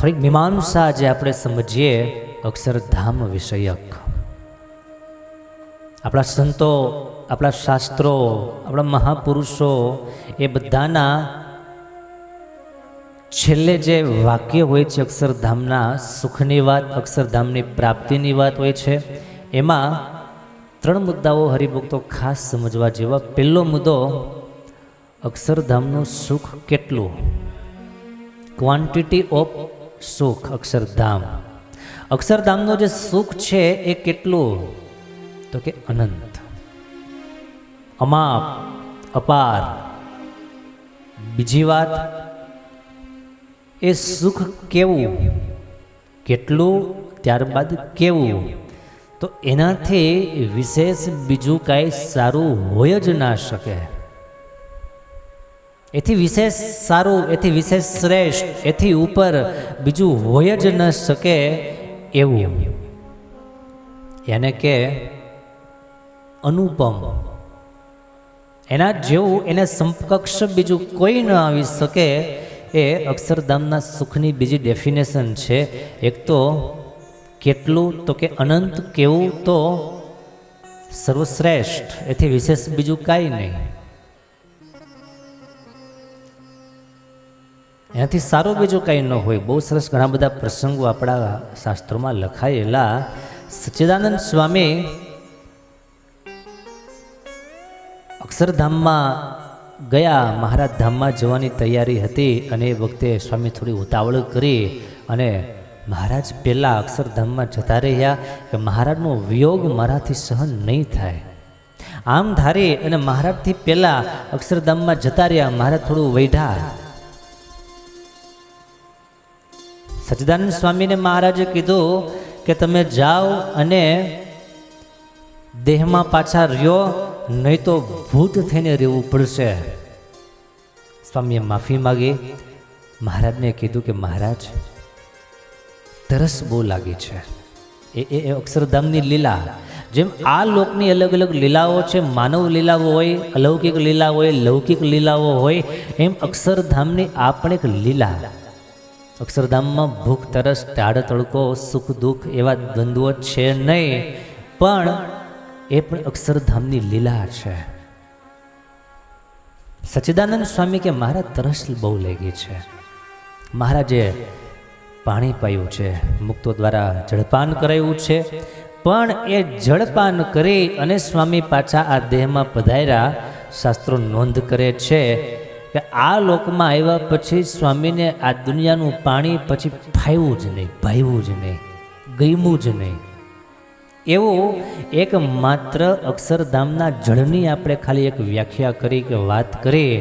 થોડીક મીમાંસા જે આપણે સમજીએ, અક્ષરધામ વિષયક. આપણા સંતો, આપણા શાસ્ત્રો, આપણા મહાપુરુષો એ બધાના છેલ્લે જે વાક્ય હોય છે અક્ષરધામના, સુખની વાત, અક્ષરધામની પ્રાપ્તિની વાત હોય છે, એમાં ત્રણ મુદ્દાઓ હરિભક્તો ખાસ સમજવા જેવા. પહેલો મુદ્દો, અક્ષરધામનું સુખ કેટલું? ક્વોન્ટિટી ઓફ સુખ અક્ષરધામ. અક્ષરધામનું જે સુખ છે એ કેટલું? તો કે અનંત. અમાપ, અપાર. બીજી વાત, એ સુખ કેવું? કેટલું? ત્યારબાદ કેવું? તો એનાથી વિશેષ બીજું કાંઈ સારું હોય જ ના શકે. એથી વિશેષ સારું, એથી વિશેષ શ્રેષ્ઠ, એથી ઉપર બીજું હોય જ ન શકે એવું. એને કે અનુપમ. એના જેવું એને સમકક્ષ બીજું કોઈ ન આવી શકે એ અક્ષરધામના સુખની બીજી ડેફિનેશન છે. એક તો કેટલું તો કે અનંત, કેવું તો સર્વશ્રેષ્ઠ, એથી વિશેષ બીજું કાંઈ નહીં. એનાથી સારું બીજું કંઈ ન હોય, બહુ સરસ ઘણા બધા પ્રસંગો આપણા શાસ્ત્રોમાં લખાયેલા. સચ્ચિદાનંદ સ્વામી અક્ષરધામમાં ગયા, મહારાજ ધામમાં જવાની તૈયારી હતી અને એ વખતે સ્વામી થોડી ઉતાવળ કરી અને મહારાજ પહેલાં અક્ષરધામમાં જતા રહ્યા કે મહારાજનો વિયોગ મારાથી સહન નહીં થાય. આમ ધારી અને મહારાજથી પહેલાં અક્ષરધામમાં જતા રહ્યા મહારાજ થોડું વૈઢા. સચ્ચિદાનંદ સ્વામીને મહારાજે કીધું કે તમે જાઓ અને દેહમાં પાછા રહ્યો, નહીં તો ભૂત થઈને રહેવું પડશે. સ્વામીએ માફી માગી. મહારાજને કીધું કે મહારાજ, તરસ બહુ લાગી છે. એ એ અક્ષરધામની લીલા. જેમ આ લોકની અલગ અલગ લીલાઓ છે, માનવ લીલાઓ હોય, અલૌકિક લીલા હોય, લૌકિક લીલાઓ હોય, એમ અક્ષરધામની આ પણ એક લીલા. અક્ષરધામમાં ભૂખ, તરસ, ટાળ, તડકો, સુખ, દુઃખ એવા દ્વંદ્વો છે નહીં, પણ એ પણ અક્ષરધામની લીલા છે. સચ્ચિદાનંદ સ્વામી કે મારા તરસ બહુ લાગી છે. મહારાજે પાણી પાયું છે, મુક્તો દ્વારા જળપાન કરાયું છે, પણ એ જળપાન કરી અને સ્વામી પાછા આ દેહમાં પધાર્યા, શાસ્ત્રો નોંધ કરે છે કે આ લોકમાં આવ્યા પછી સ્વામીને આ દુનિયાનું પાણી પછી ફાવ્યું જ નહીં, ભાવ્યું જ નહીં, ગમ્યું જ નહીં. એવું એક માત્ર અક્ષરધામના જળની આપણે ખાલી એક વ્યાખ્યા કરી કે વાત કરીએ,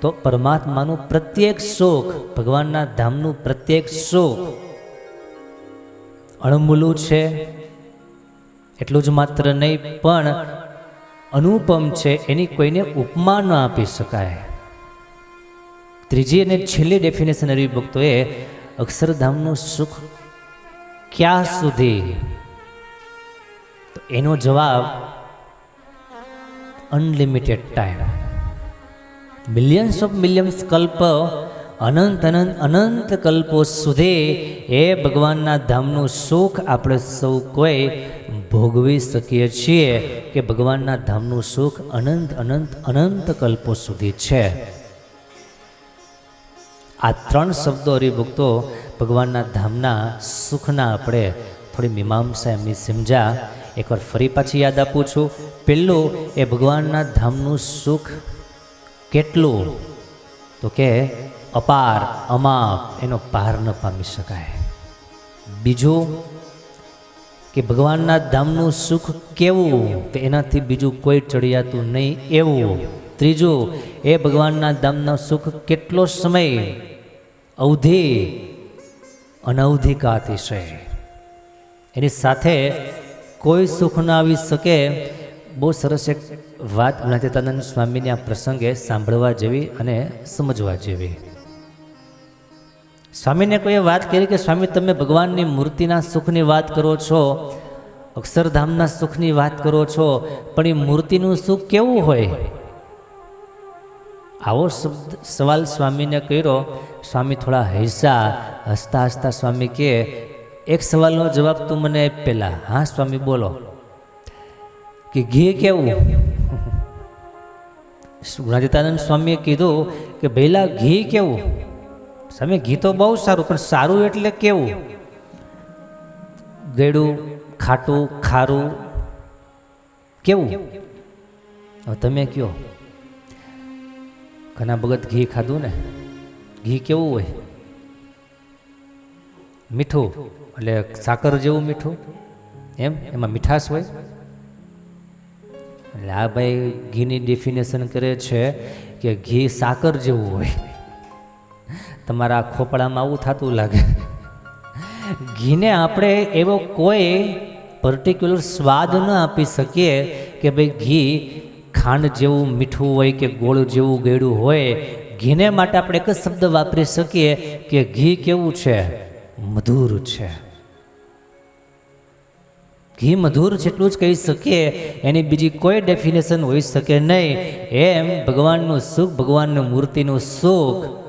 તો પરમાત્માનું પ્રત્યેક શોખ ભગવાનના ધામનું પ્રત્યેક શોખ અણમૂલું છે, એટલું જ માત્ર નહીં, પણ અનુપમ છે, એની કોઈને ઉપમા ન આપી શકાય. ત્રીજી અને છેલ્લી ડેફિનેશન એવી ભક્તોએ અક્ષરધામનું સુખ ક્યાં સુધી? એનો જવાબ unlimited time millions of millions કલ્પ અનંત અનંત અનંત કલ્પો સુધી એ ભગવાનના ધામનું સુખ આપણે સૌ કોઈ ભોગવી શકીએ છીએ કે ભગવાનના ધામનું સુખ અનંત અનંત અનંત કલ્પો સુધી છે. આ ત્રણ શબ્દો હરિભક્તો ભગવાનના ધામના સુખના આપણે થોડી મીમાંસા એમની સમજ્યા. એકવાર ફરી પાછી યાદ આપું છું. પહેલું એ ભગવાનના ધામનું સુખ કેટલું? તો કે, અપાર, અમાપ, એનો પાર ન પામી શકાય. બીજું, કે ભગવાનના ધામનું સુખ કેવું? તો એનાથી બીજું કોઈ ચડિયાતું નહીં એવું. ત્રીજું, એ ભગવાનના ધામના સુખ કેટલો સમય અવધિ અનવધિકા અતિશય એની સાથે કોઈ સુખ ન આવી શકે, બહુ સરસ એક વાત જ્ઞાતિતાનંદ સ્વામીની આ પ્રસંગે સાંભળવા જેવી અને સમજવા જેવી. સ્વામીને કોઈએ વાત કરી કે, સ્વામી, તમે ભગવાનની મૂર્તિના સુખની વાત કરો છો, અક્ષરધામના સુખની વાત કરો છો, પણ એ મૂર્તિનું સુખ કેવું હોય? આવો શબ્દ સવાલ સ્વામીને કર્યો. સ્વામી થોડા હૈસા, હસતા હસતા સ્વામી કે, એક સવાલનો જવાબ તું મને પહેલાં હા, સ્વામી, બોલો. કે ઘી કેવું? ગુણાદિતાનંદ સ્વામીએ કીધું કે, ભેલા, ઘી કેવું? સ્વામી, ઘી તો બહુ સારું, પણ સારું એટલે કેવું? ગળ્યું, ખાટું, ખારું, કેવું? તમે કયો ઘણા ભગત ઘી ખાધું ને? ઘી કેવું હોય? મીઠું, એટલે સાકર જેવું મીઠું? એમ? એમાં મીઠાશ હોય? એટલે આ ભાઈ ઘીની ડેફિનેશન કરે છે કે ઘી સાકર જેવું હોય. તમારા ખોપડામાં આવું થતું લાગે. ઘીને આપણે એવો કોઈ પર્ટિક્યુલર સ્વાદ ન આપી શકીએ કે ભાઈ ઘી ખાંડ જેવું મીઠું હોય કે ગોળ જેવું ગળ્યું હોય, ઘીને માટે આપણે એક જ શબ્દ વાપરી શકીએ કે ઘી કેવું છે? મધુર છે. ઘી મધુર જેટલું જ કહી શકીએ, એની બીજી કોઈ ડેફિનેશન હોઈ શકે નહીં. એમ ભગવાનનું સુખ, ભગવાનની મૂર્તિનું સુખ.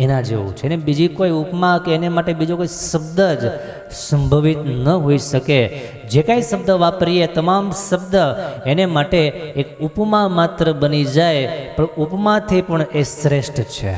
એના જેવું છે. ને બીજી કોઈ ઉપમા કે એને માટે બીજો કોઈ શબ્દ જ સંભવિત ન હોઈ શકે. જે કાંઈ શબ્દ વાપરીએ, તમામ શબ્દ એને માટે એક ઉપમા માત્ર બની જાય, પણ ઉપમાથી પણ એ શ્રેષ્ઠ છે.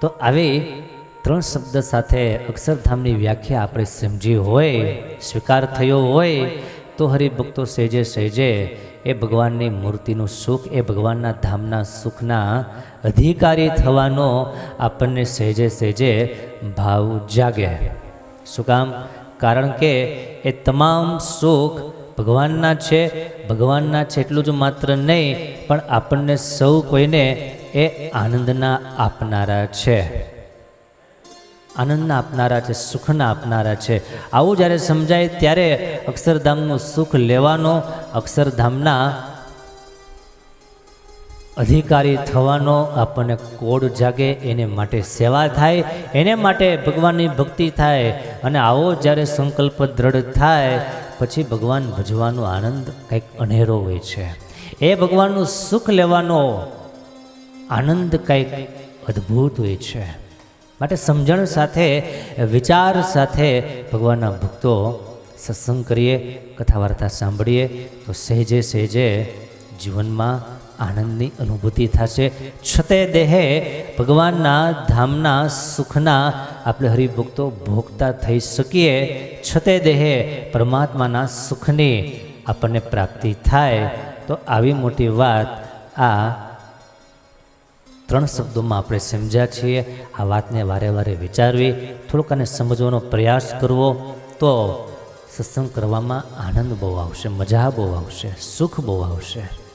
તો આવી ત્રણ શબ્દ સાથે અક્ષરધામની વ્યાખ્યા આપણે સમજી હોય, સ્વીકાર થયો હોય, તો હરિભક્તો સહેજે સહેજે એ ભગવાનની મૂર્તિનું સુખ, એ ભગવાનના ધામના સુખના અધિકારી થવાનો આપણને સહેજે સહેજે ભાવ જાગે. શું કામ? કારણ કે એ તમામ સુખ ભગવાનના છે ભગવાનના છે એટલું જ માત્ર નહીં, પણ આપણને સૌ કોઈને એ આનંદના આપનારા છે. આનંદના આપનારા છે, સુખના આપનારા છે. આવું જ્યારે સમજાય ત્યારે અક્ષરધામનું સુખ લેવાનો, અક્ષરધામના અધિકારી થવાનો આપણને કોડ જાગે, એને માટે સેવા થાય, એને માટે ભગવાનની ભક્તિ થાય. અને આવો જ્યારે સંકલ્પ દ્રઢ થાય, પછી ભગવાન ભજવાનો આનંદ કંઈક અનેરો હોય છે. એ ભગવાનનું સુખ લેવાનો આનંદ કંઈક અદ્ભુત હોય છે. માટે સમજણ સાથે, વિચાર સાથે ભગવાનના ભક્તો સત્સંગ કરીએ કથા વાર્તા સાંભળીએ, તો સહેજે સહેજે જીવનમાં આનંદની અનુભૂતિ થશે. છતે દેહે ભગવાનના ધામના સુખના આપણે હરિભક્તો ભોગતા થઈ શકીએ. છતે દેહે પરમાત્માના સુખની આપણને પ્રાપ્તિ થાય. તો આવી મોટી વાત આ ત્રણ શબ્દોમાં આપણે સમજ્યા છીએ, આ વાતને વારે વારે વિચારવી, થોડુંક આને સમજવાનો પ્રયાસ કરવો, તો સત્સંગ કરવામાં આનંદ બહુ આવશે, મજા બહુ આવશે, સુખ બહુ આવશે.